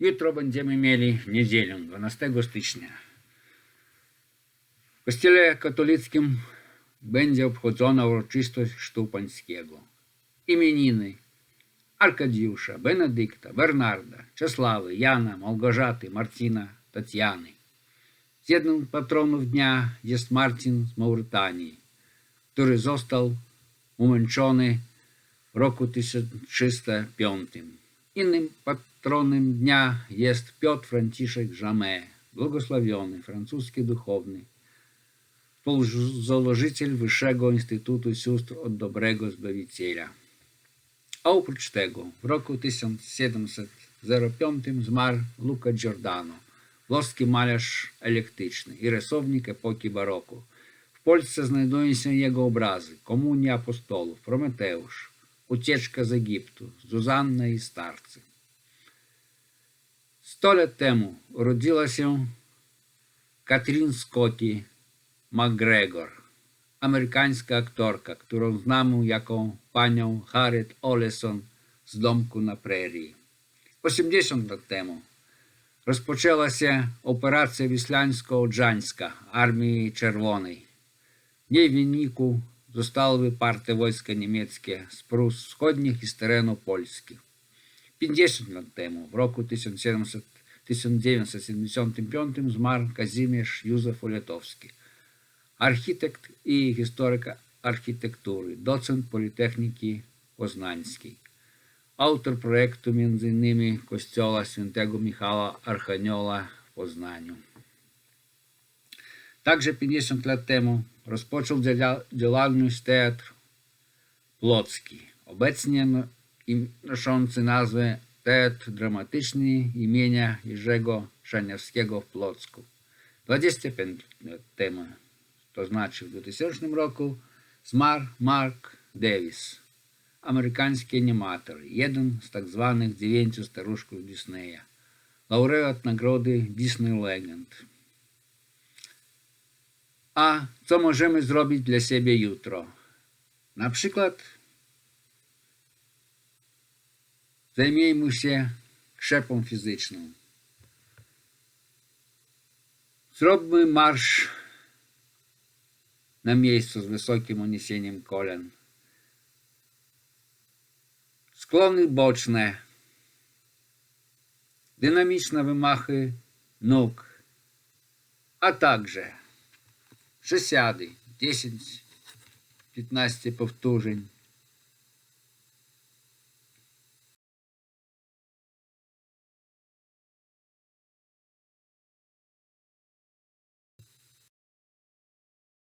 Jutro będziemy mieli niedzielę, 12 stycznia. W kościele katolickim będzie obchodzona uroczystość Chrztu Pańskiego. Imieniny Arkadiusza, Benedykta, Bernarda, Czesławy, Jana, Małgorzaty, Marcina, Tatiany. Z jednym patronów dnia jest Marcin z Maurytanii, który został umęczony w roku 1305. Иным патроном дня ест Петр Франтишек Жаме, благословенный французский духовный, заложитель Вищого інституту сестр від доброго збавителя. А опріч того, в року 1705 змар Лука Джордано, вłoski malarz elektryczny i rysownik epoki baroku. W Polsce znajdują się jego obrazy Komunia Apostolów, Prometeusz, Утечка з Египту Зузанна і старці. Сто лет тому родилася Катрін Скотті Макгрегор, американська акторка, яку знамо як паню Харет Олесон з домку на прерії. 80 років тому розпочалася операція Віслянського Джанська армії Червоної. В її вініку zostały wyparte wojska niemieckie z Prus Wschodnich i z terenu Polski. 50 lat temu, w roku 1700, 1975 zmarł Kazimierz Józef Olятowski, architekt i historyk architektury, docent Politechniki Poznańskiej, autor projektu m.in. Kościoła Świętego Michała Archaniola w Poznaniu. Także 50 lat temu rozpoczął działalność teatr Płocki, obecnie noszący nazwę Teatr Dramatyczny imienia Jerzego Szaniawskiego w Płocku. 25 lat temu, to znaczy w 2000 roku, zmarł Mark Davis, amerykański animator, jeden z tak zwanych dziewięciu staruszków Disneya, laureat nagrody Disney Legend. A co możemy zrobić dla siebie jutro? Na przykład zajmijmy się krzepą fizyczną. Zróbmy marsz na miejscu z wysokim uniesieniem kolan. Sklony boczne, dynamiczne wymachy nóg, a także ще сяде 10-15 повторень.